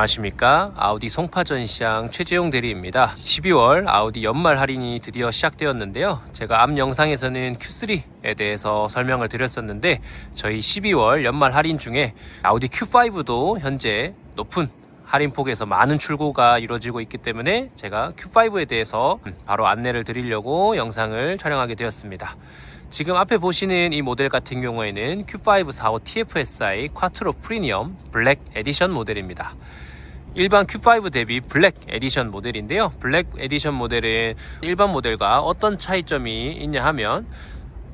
안녕하십니까? 아우디 송파전시장 최재용 대리입니다. 12월 아우디 연말 할인이 드디어 시작되었는데요. 제가 앞 영상에서는 Q3에 대해서 설명을 드렸었는데 저희 12월 연말 할인 중에 아우디 Q5도 현재 높은 할인폭에서 많은 출고가 이루어지고 있기 때문에 제가 Q5에 대해서 바로 안내를 드리려고 영상을 촬영하게 되었습니다 지금 앞에 보시는 이 모델 같은 경우에는 Q5 45 TFSI 쿼트로 프리미엄 블랙 에디션 모델입니다. 일반 Q5 대비 블랙 에디션 모델인데요. 블랙 에디션 모델은 일반 모델과 어떤 차이점이 있냐 하면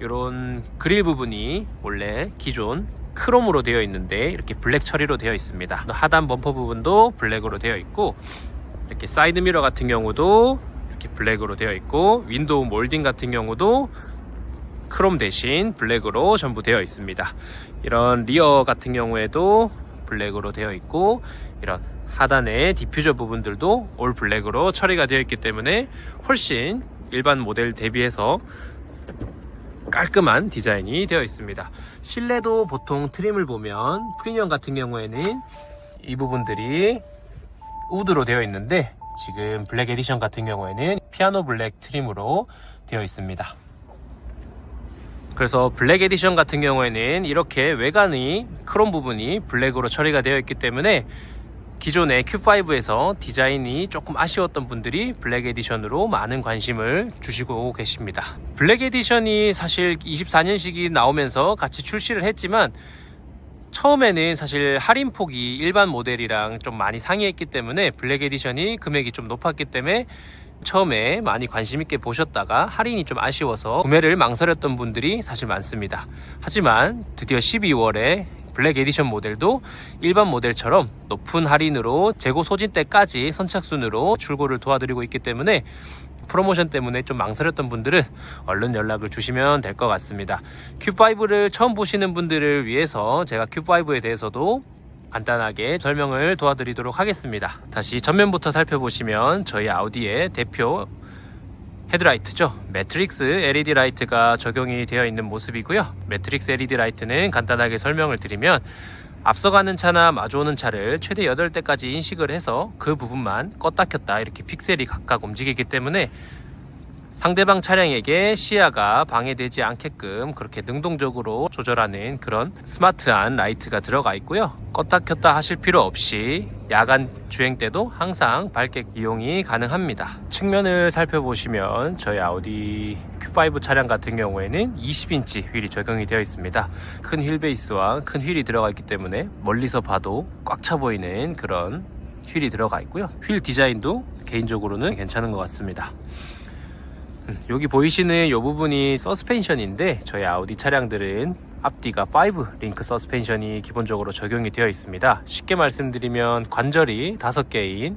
이런 그릴 부분이 원래 기존 크롬으로 되어 있는데 이렇게 블랙 처리로 되어 있습니다. 하단 범퍼 부분도 블랙으로 되어 있고 이렇게 사이드 미러 같은 경우도 이렇게 블랙으로 되어 있고 윈도우 몰딩 같은 경우도 크롬 대신 블랙으로 전부 되어 있습니다. 이런 리어 같은 경우에도 블랙으로 되어 있고 이런 하단의 디퓨저 부분들도 올 블랙으로 처리가 되어 있기 때문에 훨씬 일반 모델 대비해서 깔끔한 디자인이 되어 있습니다. 실내도 보통 트림을 보면 프리미엄 같은 경우에는 이 부분들이 우드로 되어 있는데 지금 블랙 에디션 같은 경우에는 피아노 블랙 트림으로 되어 있습니다. 그래서 블랙 에디션 같은 경우에는 이렇게 외관이 크롬 부분이 블랙으로 처리가 되어 있기 때문에 기존의 Q5에서 디자인이 조금 아쉬웠던 분들이 블랙 에디션으로 많은 관심을 주시고 계십니다. 블랙 에디션이 사실 24년식이 나오면서 같이 출시를 했지만 처음에는 사실 할인 폭이 일반 모델이랑 좀 많이 상이했기 때문에 블랙 에디션이 금액이 좀 높았기 때문에 처음에 많이 관심 있게 보셨다가 할인이 좀 아쉬워서 구매를 망설였던 분들이 사실 많습니다. 하지만 드디어 12월에 블랙 에디션 모델도 일반 모델처럼 높은 할인으로 재고 소진 때까지 선착순으로 출고를 도와드리고 있기 때문에 프로모션 때문에 좀 망설였던 분들은 얼른 연락을 주시면 될 것 같습니다. Q5를 처음 보시는 분들을 위해서 제가 Q5에 대해서도 간단하게 설명을 도와드리도록 하겠습니다. 다시 전면부터 살펴보시면 저희 아우디의 대표 헤드라이트죠. 매트릭스 LED 라이트가 적용이 되어 있는 모습이고요. 매트릭스 LED 라이트는 간단하게 설명을 드리면 앞서가는 차나 마주오는 차를 최대 8대까지 인식을 해서 그 부분만 껐다 켰다 이렇게 픽셀이 각각 움직이기 때문에 상대방 차량에게 시야가 방해되지 않게끔 그렇게 능동적으로 조절하는 그런 스마트한 라이트가 들어가 있고요. 껐다 켰다 하실 필요 없이 야간 주행 때도 항상 밝게 이용이 가능합니다. 측면을 살펴보시면 저희 아우디 Q5 차량 같은 경우에는 20인치 휠이 적용이 되어 있습니다. 큰 휠 베이스와 큰 휠이 들어가 있기 때문에 멀리서 봐도 꽉 차 보이는 그런 휠이 들어가 있고요. 휠 디자인도 개인적으로는 괜찮은 것 같습니다. 음, 여기 보이시는 이 부분이 서스펜션인데 저희 아우디 차량들은 앞뒤가 5 링크 서스펜션이 기본적으로 적용이 되어 있습니다. 쉽게 말씀드리면 관절이 5개인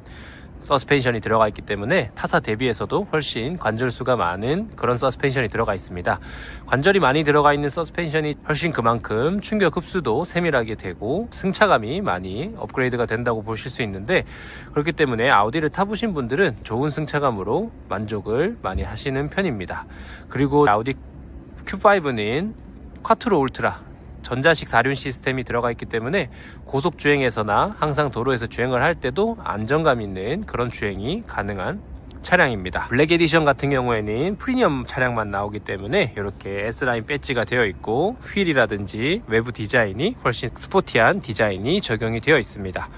서스펜션이 들어가 있기 때문에 타사 대비해서도 훨씬 관절 수가 많은 그런 서스펜션이 들어가 있습니다. 관절이 많이 들어가 있는 서스펜션이 훨씬 그만큼 충격 흡수도 세밀하게 되고 승차감이 많이 업그레이드가 된다고 보실 수 있는데 그렇기 때문에 아우디를 타보신 분들은 좋은 승차감으로 만족을 많이 하시는 편입니다. 그리고 아우디 Q5는 쿼트로 울트라 전자식 사륜 시스템이 들어가 있기 때문에 고속 주행에서나 항상 도로에서 주행을 할 때도 안정감 있는 그런 주행이 가능한 차량입니다. 블랙 에디션 같은 경우에는 프리미엄 차량만 나오기 때문에 이렇게 S라인 배지가 되어 있고 휠이라든지 외부 디자인이 훨씬 스포티한 디자인이 적용이 되어 있습니다.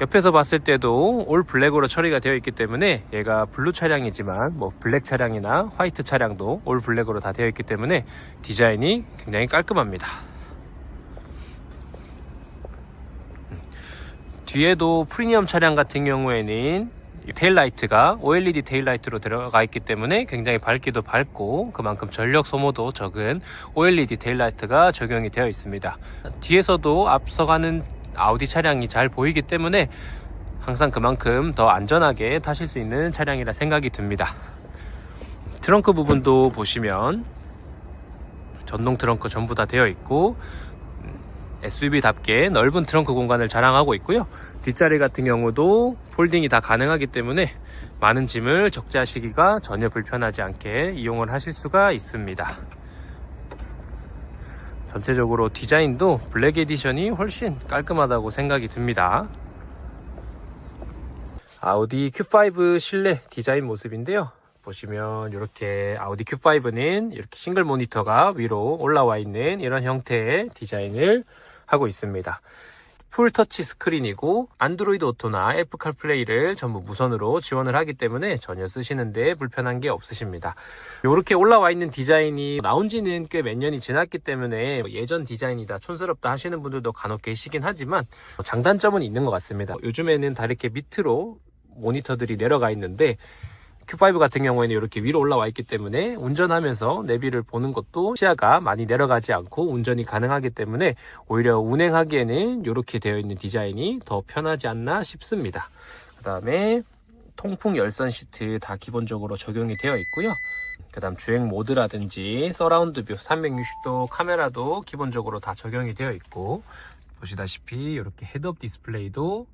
옆에서 봤을 때도 올 블랙으로 처리가 되어 있기 때문에 얘가 블루 차량이지만 뭐 블랙 차량이나 화이트 차량도 올 블랙으로 다 되어 있기 때문에 디자인이 굉장히 깔끔합니다. 음. 뒤에도 프리미엄 차량 같은 경우에는 테일라이트가 OLED 테일라이트로 들어가 있기 때문에 굉장히 밝기도 밝고 그만큼 전력 소모도 적은 OLED 테일라이트가 적용이 되어 있습니다. 뒤에서도 앞서가는 아우디 차량이 잘 보이기 때문에 항상 그만큼 더 안전하게 타실 수 있는 차량이라 생각이 듭니다. 트렁크 부분도 보시면 전동 트렁크 전부 다 되어 있고 SUV답게 넓은 트렁크 공간을 자랑하고 있고요. 뒷자리 같은 경우도 폴딩이 다 가능하기 때문에 많은 짐을 적재하시기가 전혀 불편하지 않게 이용을 하실 수가 있습니다. 전체적으로 디자인도 블랙 에디션이 훨씬 깔끔하다고 생각이 듭니다. 아우디 Q5 실내 디자인 모습인데요. 보시면 이렇게 아우디 Q5는 이렇게 싱글 모니터가 위로 올라와 있는 이런 형태의 디자인을 하고 있습니다. 풀 터치 스크린이고 안드로이드 오토나 애플 카플레이를 전부 무선으로 지원을 하기 때문에 전혀 쓰시는데 불편한 게 없으십니다. 이렇게 올라와 있는 디자인이 나온 지는 꽤 몇 년이 지났기 때문에 예전 디자인이다 촌스럽다 하시는 분들도 간혹 계시긴 하지만 장단점은 있는 것 같습니다. 요즘에는 다 이렇게 밑으로 모니터들이 내려가 있는데 Q5 같은 경우에는 이렇게 위로 올라와 있기 때문에 운전하면서 내비를 보는 것도 시야가 많이 내려가지 않고 운전이 가능하기 때문에 오히려 운행하기에는 이렇게 되어 있는 디자인이 더 편하지 않나 싶습니다. 그 다음에 통풍 열선 시트 다 기본적으로 적용이 되어 있고요. 그 다음 주행 모드라든지 서라운드 뷰 360도 카메라도 기본적으로 다 적용이 되어 있고 보시다시피 이렇게 헤드업 디스플레이도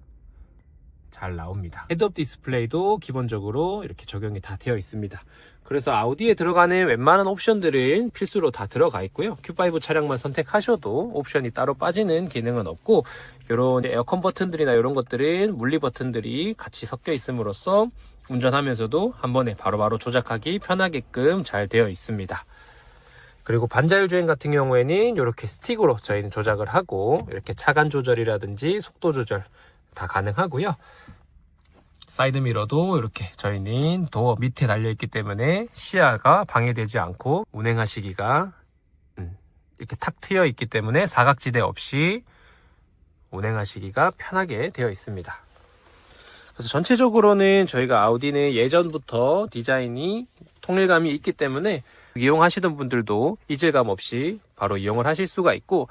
잘 나옵니다. 헤드업 디스플레이도 기본적으로 이렇게 적용이 다 되어 있습니다. 그래서 아우디에 들어가는 웬만한 옵션들은 필수로 다 들어가 있고요. Q5 차량만 선택하셔도 옵션이 따로 빠지는 기능은 없고 이런 에어컨 버튼들이나 이런 것들은 물리 버튼들이 같이 섞여 있음으로써 운전하면서도 한 번에 바로바로 조작하기 편하게끔 잘 되어 있습니다. 그리고 반자율 주행 같은 경우에는 이렇게 스틱으로 저희는 조작을 하고 이렇게 차간 조절이라든지 속도 조절 다 가능하고요. 사이드 미러도 이렇게 저희는 도어 밑에 달려 있기 때문에 시야가 방해되지 않고 운행하시기가 음, 이렇게 탁 트여 있기 때문에 사각지대 없이 운행하시기가 편하게 되어 있습니다. 그래서 전체적으로는 저희가 아우디는 예전부터 디자인이 통일감이 있기 때문에 이용하시던 분들도 이질감 없이 바로 이용을 하실 수가 있고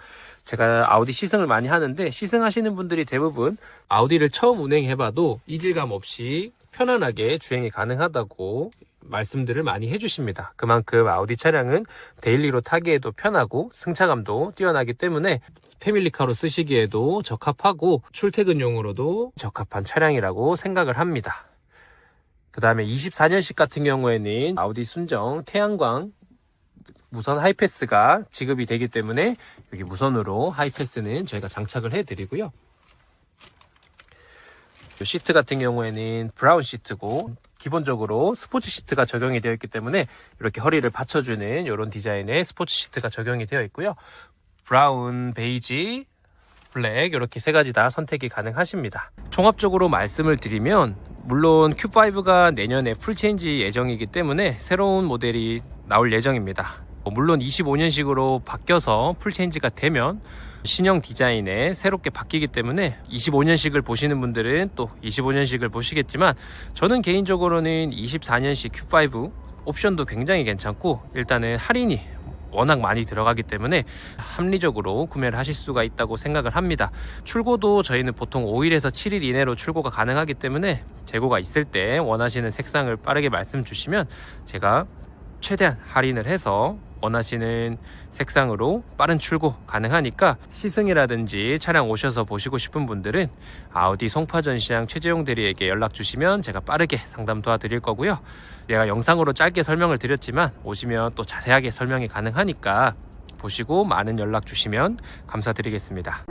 제가 아우디 시승을 많이 하는데 시승하시는 분들이 대부분 아우디를 처음 운행해봐도 이질감 없이 편안하게 주행이 가능하다고 말씀들을 많이 해주십니다. 그만큼 아우디 차량은 데일리로 타기에도 편하고 승차감도 뛰어나기 때문에 패밀리카로 쓰시기에도 적합하고 출퇴근용으로도 적합한 차량이라고 생각을 합니다. 그 다음에 24년식 같은 경우에는 아우디 순정 태양광 무선 하이패스가 지급이 되기 때문에 여기 무선으로 하이패스는 저희가 장착을 해 드리고요. 이 시트 같은 경우에는 브라운 시트고 기본적으로 스포츠 시트가 적용이 되어 있기 때문에 이렇게 허리를 받쳐주는 이런 디자인의 스포츠 시트가 적용이 되어 있고요. 브라운, 베이지, 블랙 이렇게 세 가지 다 선택이 가능하십니다. 종합적으로 말씀을 드리면 물론 Q5가 내년에 풀체인지 예정이기 때문에 새로운 모델이 나올 예정입니다. 뭐 물론 25년식으로 바뀌어서 풀체인지가 되면 신형 디자인에 새롭게 바뀌기 때문에 25년식을 보시는 분들은 또 25년식을 보시겠지만 저는 개인적으로는 24년식 Q5 옵션도 굉장히 괜찮고 일단은 할인이 워낙 많이 들어가기 때문에 합리적으로 구매를 하실 수가 있다고 생각을 합니다. 출고도 저희는 보통 5일에서 7일 이내로 출고가 가능하기 때문에 재고가 있을 때 원하시는 색상을 빠르게 말씀 주시면 제가 최대한 할인을 해서 원하시는 색상으로 빠른 출고 가능하니까 시승이라든지 차량 오셔서 보시고 싶은 분들은 아우디 송파전시장 최재용 대리에게 연락 주시면 제가 빠르게 상담 도와드릴 거고요. 내가 영상으로 짧게 설명을 드렸지만 오시면 또 자세하게 설명이 가능하니까 보시고 많은 연락 주시면 감사드리겠습니다.